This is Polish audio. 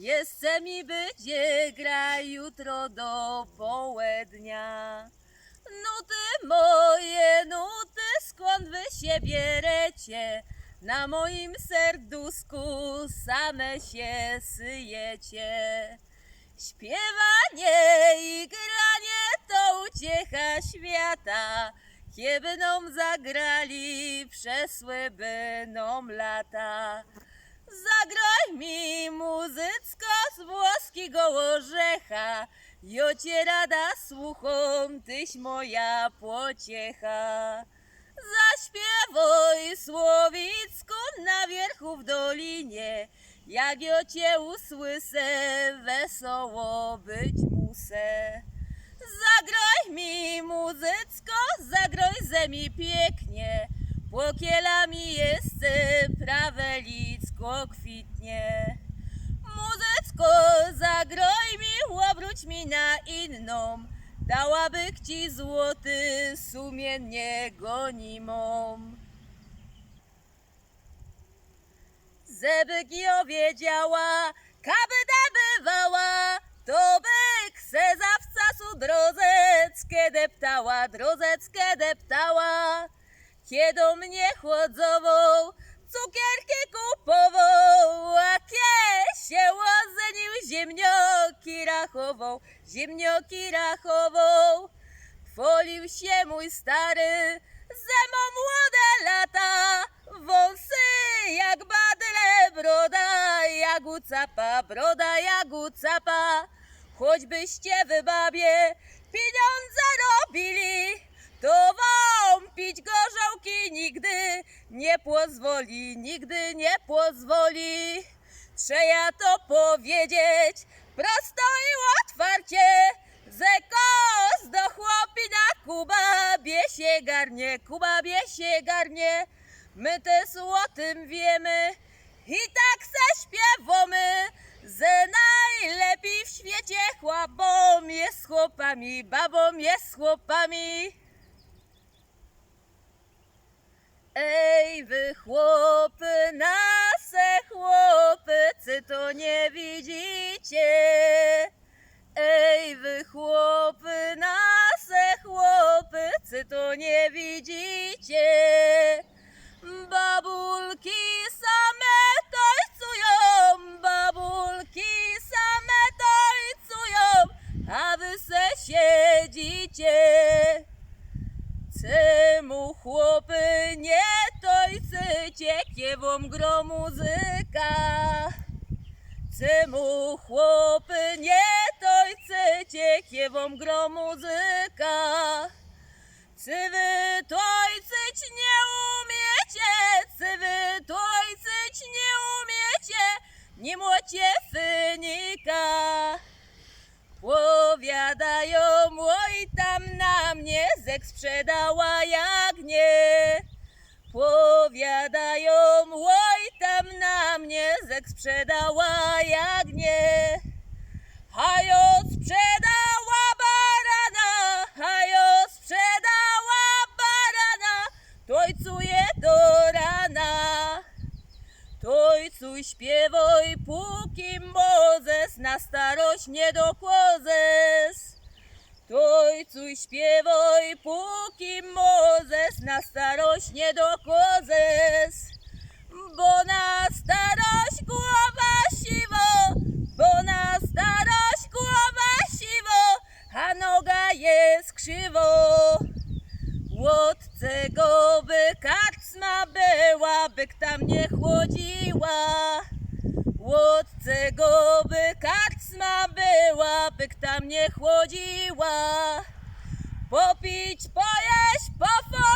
Jeszcze mi będzie gra jutro do południa. Nuty moje, nuty, skąd wy się bierecie? Na moim serduszku same się syjecie. Śpiewanie i granie to uciecha świata. Kiebną zagrali, przesły będą lata. Orzecha. Jocie rada słuchom, tyś moja pociecha. Zaśpiewaj słowicku na wierchu w dolinie. Jak ja cię usłysę, wesoło być musę. Zagraj mi muzycko, zagraj ze mi pięknie. Płokielami jest prawe licko kwitnie. Muzycko, zagraj mi, mi na inną. Dałaby ci złoty, sumiennie gonimą. Żeby Gio wiedziała, kaby da bywała, to by se zawca su drozeckę deptała, drozeckę deptała. Kiedy mnie chłodzową, cukierki kupował, a kie się łozenił ziemnioki rachową, ziemnioki rachową. Chwalił się mój stary, ze mą młode lata, wąsy jak badyle, broda jak u capa, broda jak u capa. Choćbyście wy babie pieniądze robili, to wam pić gorzałki nigdy nie pozwoli, nigdy nie pozwoli. Trzeba to powiedzieć prosto i otwarcie, że kos do chłopina Kuba bie się garnie, Kuba bie się garnie. My też o tym wiemy i tak se śpiewamy, że najlepiej w świecie chłopom jest chłopami, babom jest chłopami. Ej, wy chłopy, nase chłopy, czy to nie tańczycie, kiewom gro muzyka? Czemu chłopy nie tańczycie, kiewom gro muzyka? Czy wy tańczyć nie umiecie? Czy wy tańczyć nie umiecie? Nie młocie fynika. Powiadają, oj tam na mnie zek sprzedała jak nie. Powiadają, oj tam na mnie zek sprzedała jak nie. Hajo sprzedała barana, hajo sprzedała barana, tojcuje do rana. Tojcuj śpiewoj, póki mozes na starość nie dokłozes. Tojcuj śpiewoj, póki mozes na starość nie dokłozes. Bo na starość głowa siwo, bo na starość głowa siwo, a noga jest krzywo. Łodce go by karczma była, byk tam nie chłodziła. Łodce go by karczma była, byk tam nie chłodziła. Palpite, poias, pofo!